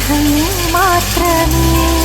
സംഘം മാത്രമേ